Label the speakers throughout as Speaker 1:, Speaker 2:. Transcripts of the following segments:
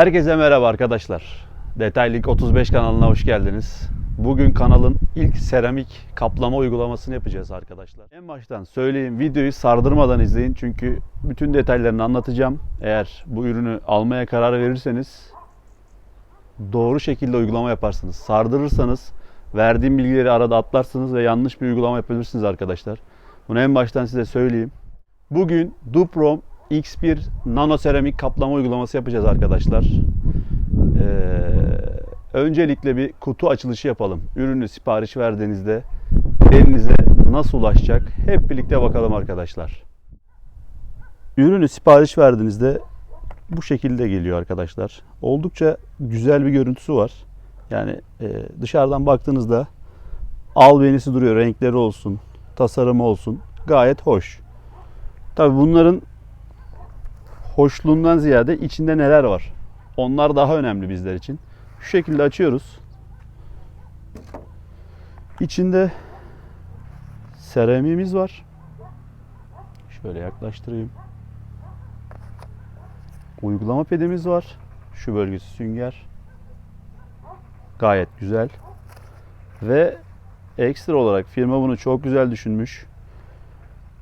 Speaker 1: Herkese merhaba arkadaşlar. Detaylık 35 kanalına hoş geldiniz. Bugün kanalın ilk seramik kaplama uygulamasını yapacağız arkadaşlar. En baştan söyleyeyim videoyu sardırmadan izleyin çünkü bütün detaylarını anlatacağım. Eğer bu ürünü almaya karar verirseniz doğru şekilde uygulama yaparsınız. Sardırırsanız verdiğim bilgileri arada atlarsınız ve yanlış bir uygulama yapabilirsiniz arkadaşlar. Bunu en baştan size söyleyeyim. Bugün Duprom X1 nano seramik kaplama uygulaması yapacağız arkadaşlar. Ee, öncelikle bir kutu açılışı yapalım. Ürünü sipariş verdiğinizde elinize nasıl ulaşacak hep birlikte bakalım arkadaşlar. Ürünü sipariş verdiğinizde bu şekilde geliyor arkadaşlar. Oldukça güzel bir görüntüsü var. Yani e, dışarıdan baktığınızda albenisi duruyor. Renkleri olsun, tasarımı olsun. Gayet hoş. Tabi bunların hoşluğundan ziyade içinde neler var? Onlar daha önemli bizler için. Şu şekilde açıyoruz. İçinde seramiğimiz var. Şöyle yaklaştırayım. Uygulama pedimiz var. Şu bölgesi sünger. Gayet güzel. Ve ekstra olarak firma bunu çok güzel düşünmüş.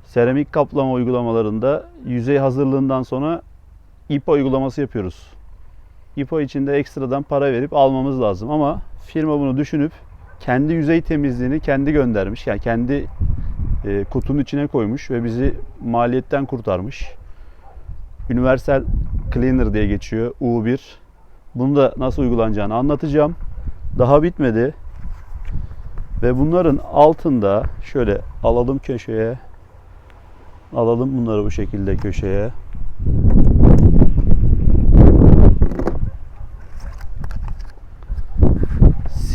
Speaker 1: Seramik kaplama uygulamalarında yüzey hazırlığından sonra İPA uygulaması yapıyoruz. İPA için de ekstradan para verip almamız lazım ama firma bunu düşünüp kendi yüzey temizliğini kendi göndermiş. Yani kendi e, kutunun içine koymuş ve bizi maliyetten kurtarmış. Universal Cleaner diye geçiyor U1. Bunu da nasıl uygulanacağını anlatacağım. Daha bitmedi. Ve bunların altında şöyle alalım köşeye. Alalım bunları bu şekilde köşeye.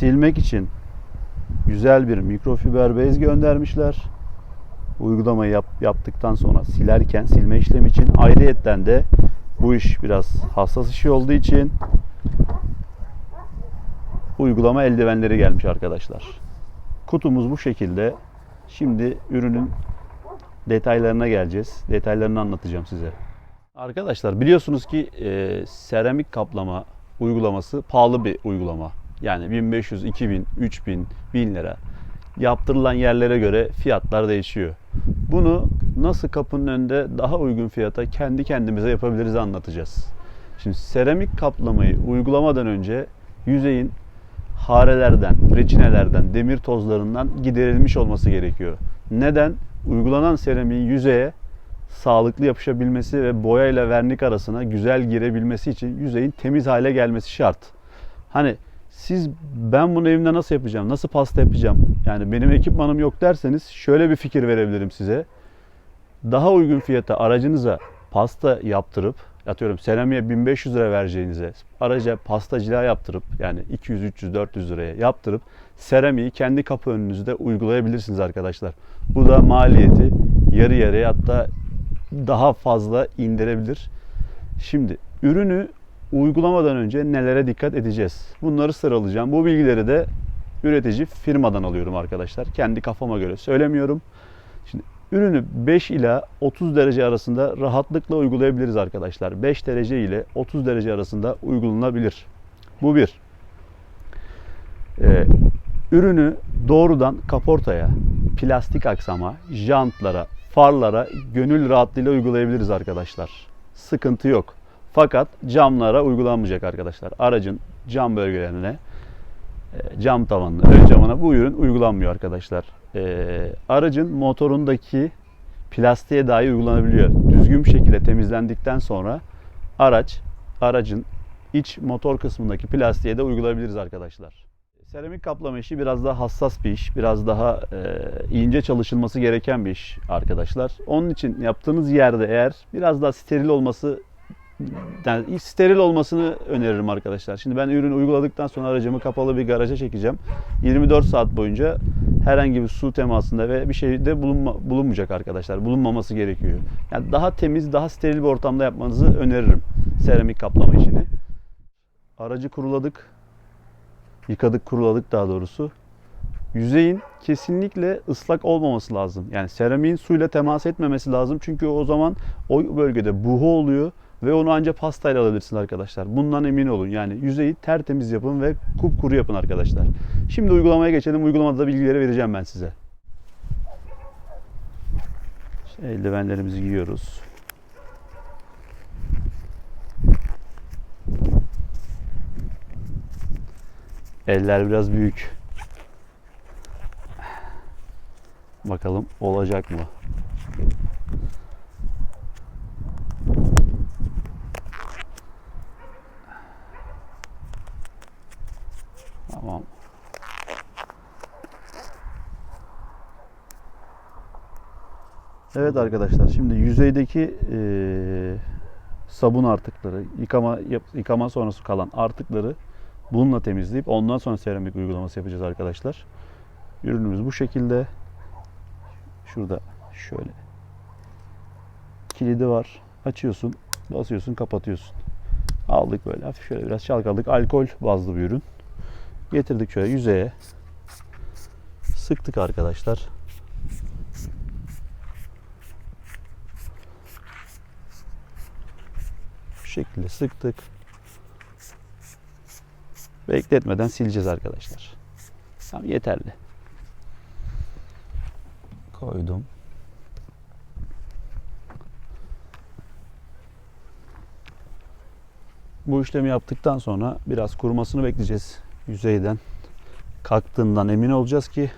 Speaker 1: Silmek için güzel bir mikrofiber bez göndermişler. Uygulamayı yap, yaptıktan sonra silerken silme işlemi için ayrıyetten de bu iş biraz hassas işi olduğu için uygulama eldivenleri gelmiş arkadaşlar. Kutumuz bu şekilde. Şimdi ürünün detaylarına geleceğiz. Detaylarını anlatacağım size. Arkadaşlar biliyorsunuz ki e, seramik kaplama uygulaması pahalı bir uygulama. Yani 1500, 2000, 3000, 1000 lira. Yaptırılan yerlere göre fiyatlar değişiyor. Bunu nasıl kapının önünde daha uygun fiyata kendi kendimize yapabiliriz anlatacağız. Şimdi seramik kaplamayı uygulamadan önce yüzeyin harelerden, reçinelerden, demir tozlarından giderilmiş olması gerekiyor. Neden? Uygulanan seramiğin yüzeye sağlıklı yapışabilmesi ve boya ile vernik arasına güzel girebilmesi için yüzeyin temiz hale gelmesi şart. Hani siz ben bunu evimde nasıl yapacağım, nasıl pasta yapacağım, yani benim ekipmanım yok derseniz şöyle bir fikir verebilirim size. Daha uygun fiyata aracınıza pasta yaptırıp atıyorum seramiğe 1500 lira vereceğinize araca pasta cila yaptırıp yani 200, 300, 400 liraya yaptırıp seramiği kendi kapı önünüzde uygulayabilirsiniz arkadaşlar. Bu da maliyeti yarı yarıya hatta daha fazla indirebilir. Şimdi ürünü uygulamadan önce nelere dikkat edeceğiz? Bunları sıralayacağım. Bu bilgileri de üretici firmadan alıyorum arkadaşlar. Kendi kafama göre söylemiyorum. Şimdi ürünü 5 ila 30 derece arasında rahatlıkla uygulayabiliriz arkadaşlar. 5 derece ile 30 derece arasında uygulanabilir. Bu bir. Ee, ürünü doğrudan kaportaya, plastik aksama, jantlara, farlara gönül rahatlığıyla uygulayabiliriz arkadaşlar. Sıkıntı yok. Fakat camlara uygulanmayacak arkadaşlar. Aracın cam bölgelerine, e, cam tavanına, ön camına bu ürün uygulanmıyor arkadaşlar. Ee, aracın motorundaki plastiğe dahi uygulanabiliyor. Düzgün bir şekilde temizlendikten sonra araç, aracın iç motor kısmındaki plastiğe de uygulayabiliriz arkadaşlar. Seramik kaplama işi biraz daha hassas bir iş, biraz daha e, ince çalışılması gereken bir iş arkadaşlar. Onun için yaptığınız yerde eğer biraz daha steril olması yani steril olmasını öneririm arkadaşlar. Şimdi ben ürünü uyguladıktan sonra aracımı kapalı bir garaja çekeceğim. 24 saat boyunca herhangi bir su temasında ve bir şeyde bulunma, bulunmayacak arkadaşlar. Bulunmaması gerekiyor. Yani daha temiz, daha steril bir ortamda yapmanızı öneririm seramik kaplama işini. Aracı kuruladık. Yıkadık, kuruladık daha doğrusu. Yüzeyin kesinlikle ıslak olmaması lazım. Yani seramiğin suyla temas etmemesi lazım. Çünkü o zaman o bölgede buhu oluyor ve onu ancak pastayla alabilirsiniz arkadaşlar. Bundan emin olun. Yani yüzeyi tertemiz yapın ve kupkuru yapın arkadaşlar. Şimdi uygulamaya geçelim. Uygulamada da bilgileri vereceğim ben size. İşte eldivenlerimizi giyiyoruz. Eller biraz büyük. Bakalım olacak mı? Tamam. Evet arkadaşlar şimdi yüzeydeki eee, sabun artıkları, yıkama yıkama sonrası kalan artıkları bununla temizleyip ondan sonra seramik uygulaması yapacağız arkadaşlar. Ürünümüz bu şekilde. Şurada şöyle kilidi var. Açıyorsun, basıyorsun, kapatıyorsun. Aldık böyle hafif şöyle biraz çalkaladık. Alkol bazlı bir ürün. Getirdik şöyle yüzeye. Sıktık arkadaşlar. Şekilde sıktık. Bekletmeden sileceğiz arkadaşlar. Tamam yeterli. Koydum. Bu işlemi yaptıktan sonra biraz kurumasını bekleyeceğiz yüzeyden. Kalktığından emin olacağız ki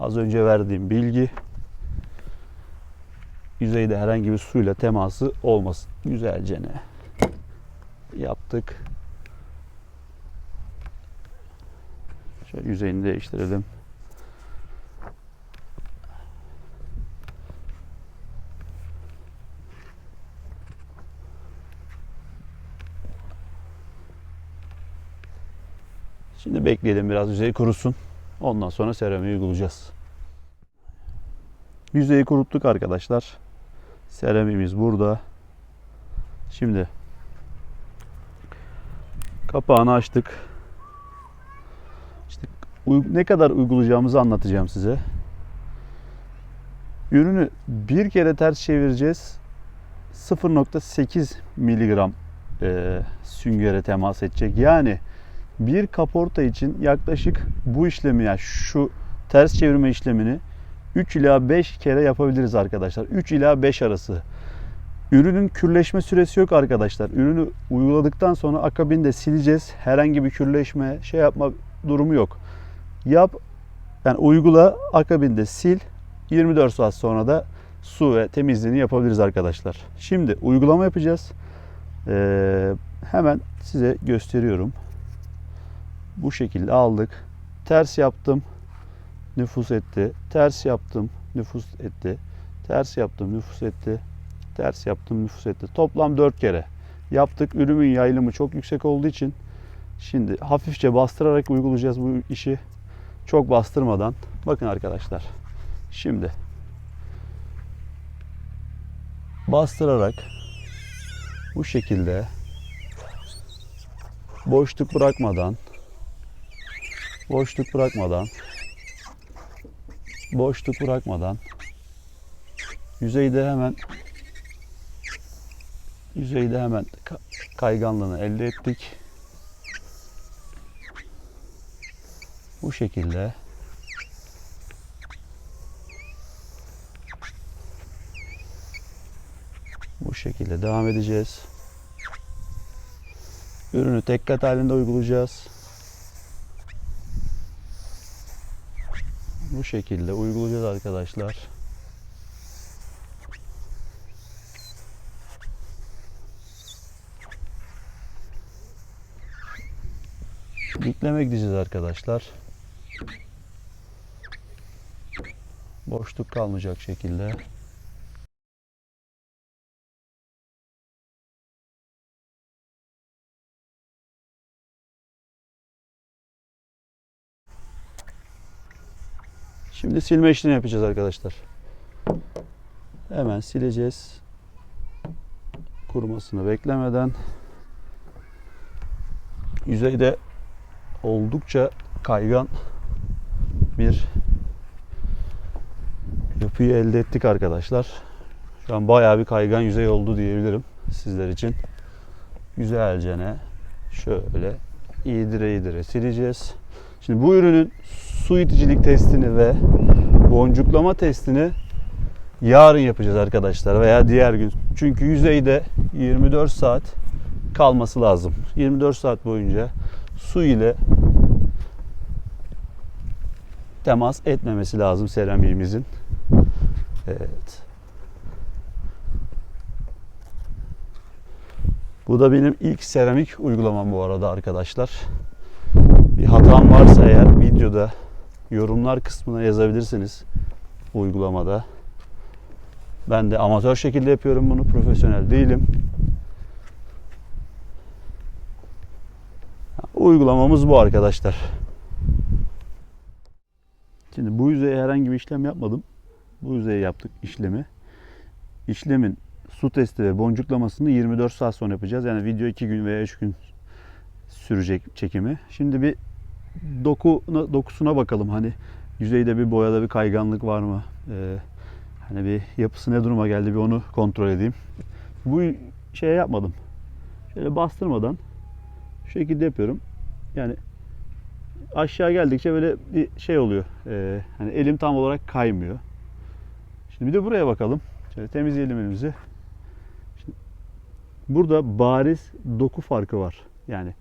Speaker 1: az önce verdiğim bilgi yüzeyde herhangi bir suyla teması olmasın. Güzelce ne yaptık. Şöyle yüzeyini değiştirelim. Şimdi bekleyelim biraz yüzey kurusun. Ondan sonra seramiği uygulayacağız. Yüzeyi kuruttuk arkadaşlar. Seramiğimiz burada. Şimdi kapağını açtık. İşte ne kadar uygulayacağımızı anlatacağım size. Ürünü bir kere ters çevireceğiz. 0.8 miligram e, süngere temas edecek. Yani bir kaporta için yaklaşık bu işlemi yani şu ters çevirme işlemini 3 ila 5 kere yapabiliriz arkadaşlar. 3 ila 5 arası. Ürünün kürleşme süresi yok arkadaşlar. Ürünü uyguladıktan sonra akabinde sileceğiz. Herhangi bir kürleşme, şey yapma durumu yok. Yap, yani uygula, akabinde sil. 24 saat sonra da su ve temizliğini yapabiliriz arkadaşlar. Şimdi uygulama yapacağız. Ee, hemen size gösteriyorum. Bu şekilde aldık. Ters yaptım. Nüfus etti. Ters yaptım. Nüfus etti. Ters yaptım. Nüfus etti. Ters yaptım. Nüfus etti. Toplam 4 kere yaptık. Ürünün yayılımı çok yüksek olduğu için şimdi hafifçe bastırarak uygulayacağız bu işi. Çok bastırmadan. Bakın arkadaşlar. Şimdi bastırarak bu şekilde boşluk bırakmadan boşluk bırakmadan boşluk bırakmadan yüzeyde hemen yüzeyde hemen ka- kayganlığını elde ettik. Bu şekilde bu şekilde devam edeceğiz. Ürünü tek kat halinde uygulayacağız. Bu şekilde uygulayacağız arkadaşlar. Dikleme gideceğiz arkadaşlar. Boşluk kalmayacak şekilde. Şimdi silme işlemi yapacağız arkadaşlar. Hemen sileceğiz. Kurumasını beklemeden. Yüzeyde oldukça kaygan bir yapıyı elde ettik arkadaşlar. Şu an bayağı bir kaygan yüzey oldu diyebilirim sizler için. güzelce ne şöyle iğdire iğdire sileceğiz. Şimdi bu ürünün su iticilik testini ve boncuklama testini yarın yapacağız arkadaşlar veya diğer gün. Çünkü yüzeyde 24 saat kalması lazım. 24 saat boyunca su ile temas etmemesi lazım seramiğimizin. Evet. Bu da benim ilk seramik uygulamam bu arada arkadaşlar. Bir hatam varsa eğer videoda yorumlar kısmına yazabilirsiniz uygulamada. Ben de amatör şekilde yapıyorum bunu. Profesyonel değilim. Uygulamamız bu arkadaşlar. Şimdi bu yüzeye herhangi bir işlem yapmadım. Bu yüzeye yaptık işlemi. İşlemin su testi ve boncuklamasını 24 saat sonra yapacağız. Yani video 2 gün veya 3 gün sürecek çekimi. Şimdi bir dokuna, dokusuna bakalım. Hani yüzeyde bir boyada bir kayganlık var mı? Ee, hani bir yapısı ne duruma geldi bir onu kontrol edeyim. Bu şey yapmadım. Şöyle bastırmadan şu şekilde yapıyorum. Yani aşağı geldikçe böyle bir şey oluyor. Ee, hani elim tam olarak kaymıyor. Şimdi bir de buraya bakalım. Şöyle temizleyelim elimizi. Şimdi burada bariz doku farkı var. Yani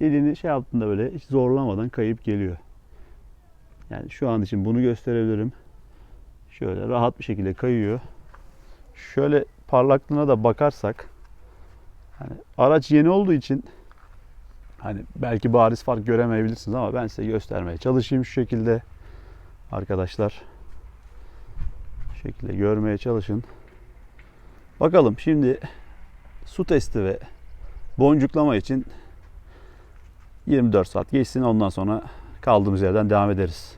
Speaker 1: elini şey yaptığında böyle hiç zorlamadan kayıp geliyor. Yani şu an için bunu gösterebilirim. Şöyle rahat bir şekilde kayıyor. Şöyle parlaklığına da bakarsak hani araç yeni olduğu için hani belki bariz fark göremeyebilirsiniz ama ben size göstermeye çalışayım şu şekilde arkadaşlar. Şu şekilde görmeye çalışın. Bakalım şimdi su testi ve boncuklama için 24 saat geçsin ondan sonra kaldığımız yerden devam ederiz.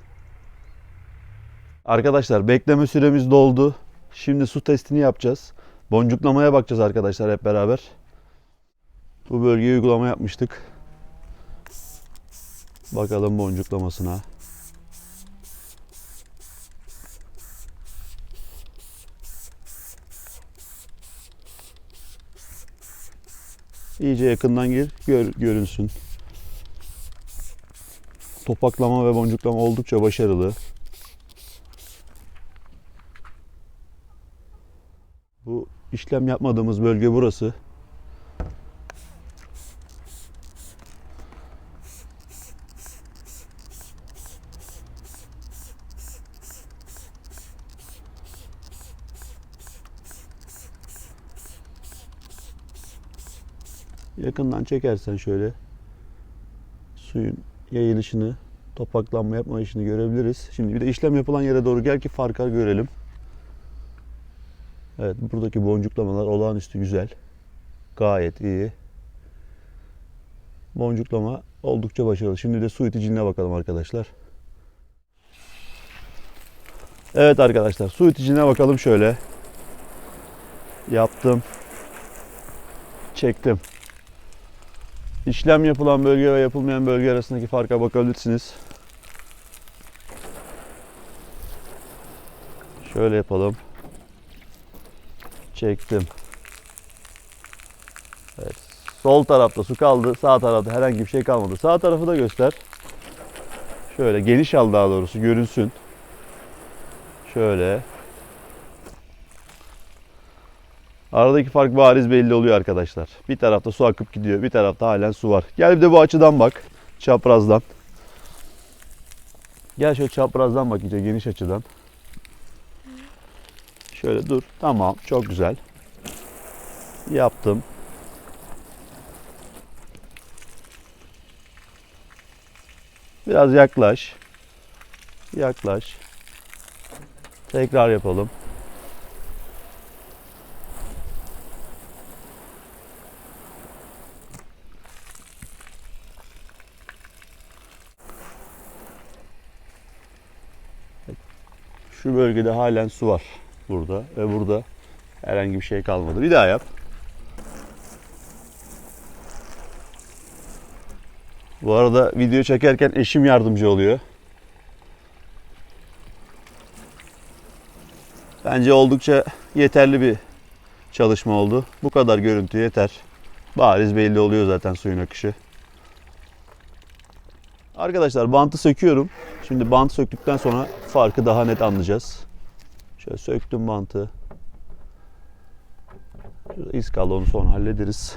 Speaker 1: Arkadaşlar bekleme süremiz doldu. Şimdi su testini yapacağız. Boncuklamaya bakacağız arkadaşlar hep beraber. Bu bölgeye uygulama yapmıştık. Bakalım boncuklamasına. İyice yakından gir, gör, görünsün. Topaklama ve boncuklama oldukça başarılı. Bu işlem yapmadığımız bölge burası. Yakından çekersen şöyle suyun yayılışını, topaklanma yapma işini görebiliriz. Şimdi bir de işlem yapılan yere doğru gel ki farkı görelim. Evet buradaki boncuklamalar olağanüstü güzel. Gayet iyi. Boncuklama oldukça başarılı. Şimdi de su iticiliğine bakalım arkadaşlar. Evet arkadaşlar su iticiliğine bakalım şöyle. Yaptım. Çektim. İşlem yapılan bölge ve yapılmayan bölge arasındaki farka bakabilirsiniz. Şöyle yapalım. Çektim. Evet. Sol tarafta su kaldı. Sağ tarafta herhangi bir şey kalmadı. Sağ tarafı da göster. Şöyle geniş al daha doğrusu görünsün. Şöyle. Aradaki fark bariz belli oluyor arkadaşlar. Bir tarafta su akıp gidiyor. Bir tarafta halen su var. Gel bir de bu açıdan bak. Çaprazdan. Gel şöyle çaprazdan bak iyice geniş açıdan. Şöyle dur. Tamam. Çok güzel. Yaptım. Biraz yaklaş. Yaklaş. Tekrar yapalım. Şu bölgede halen su var burada ve burada herhangi bir şey kalmadı. Bir daha yap. Bu arada video çekerken eşim yardımcı oluyor. Bence oldukça yeterli bir çalışma oldu. Bu kadar görüntü yeter. Bariz belli oluyor zaten suyun akışı. Arkadaşlar bantı söküyorum. Şimdi bantı söktükten sonra farkı daha net anlayacağız. Şöyle söktüm bantı. Şurada iz kaldı onu sonra hallederiz.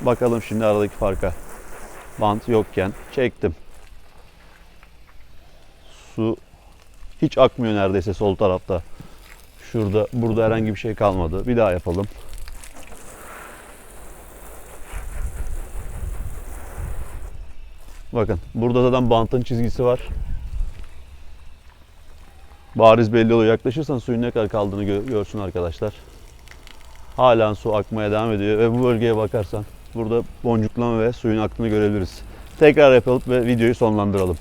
Speaker 1: Bakalım şimdi aradaki farka. Bant yokken çektim. Su hiç akmıyor neredeyse sol tarafta. Şurada, burada herhangi bir şey kalmadı. Bir daha yapalım. Bakın burada zaten bantın çizgisi var. Bariz belli oluyor. Yaklaşırsan suyun ne kadar kaldığını gö- görsün arkadaşlar. Halen su akmaya devam ediyor ve bu bölgeye bakarsan burada boncuklama ve suyun aktığını görebiliriz. Tekrar yapalım ve videoyu sonlandıralım.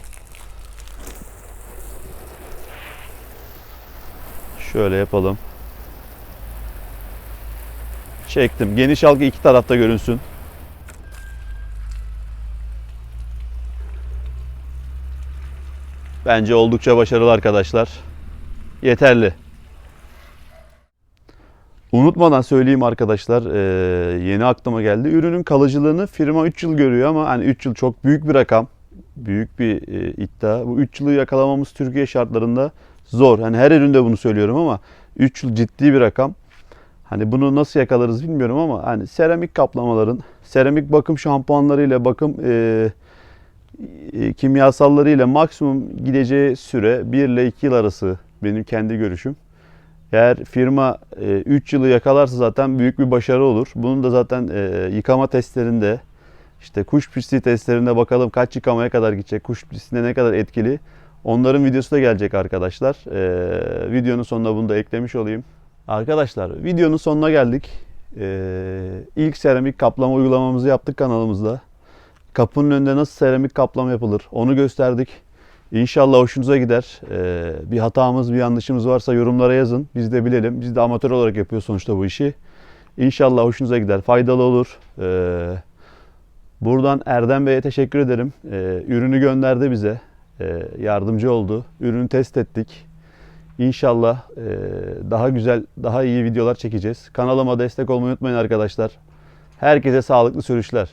Speaker 1: Şöyle yapalım. Çektim. Geniş halka iki tarafta görünsün. Bence oldukça başarılı arkadaşlar. Yeterli. Unutmadan söyleyeyim arkadaşlar, yeni aklıma geldi. Ürünün kalıcılığını firma 3 yıl görüyor ama hani 3 yıl çok büyük bir rakam. Büyük bir iddia. Bu 3 yılı yakalamamız Türkiye şartlarında zor. Hani her üründe bunu söylüyorum ama 3 yıl ciddi bir rakam. Hani bunu nasıl yakalarız bilmiyorum ama hani seramik kaplamaların, seramik bakım şampuanlarıyla, bakım e, e, kimyasallarıyla maksimum gideceği süre 1 ile 2 yıl arası benim kendi görüşüm. Eğer firma 3 yılı yakalarsa zaten büyük bir başarı olur. Bunun da zaten e, yıkama testlerinde, işte kuş pisliği testlerinde bakalım kaç yıkamaya kadar gidecek, kuş pisliğine ne kadar etkili. Onların videosu da gelecek arkadaşlar. E, videonun sonuna bunu da eklemiş olayım. Arkadaşlar videonun sonuna geldik. E, ilk seramik kaplama uygulamamızı yaptık kanalımızda. Kapının önünde nasıl seramik kaplama yapılır onu gösterdik. İnşallah hoşunuza gider. Ee, bir hatamız, bir yanlışımız varsa yorumlara yazın. Biz de bilelim. Biz de amatör olarak yapıyoruz sonuçta bu işi. İnşallah hoşunuza gider, faydalı olur. Ee, buradan Erdem Bey'e teşekkür ederim. Ee, ürünü gönderdi bize. Ee, yardımcı oldu. Ürünü test ettik. İnşallah e, daha güzel, daha iyi videolar çekeceğiz. Kanalıma destek olmayı unutmayın arkadaşlar. Herkese sağlıklı sürüşler.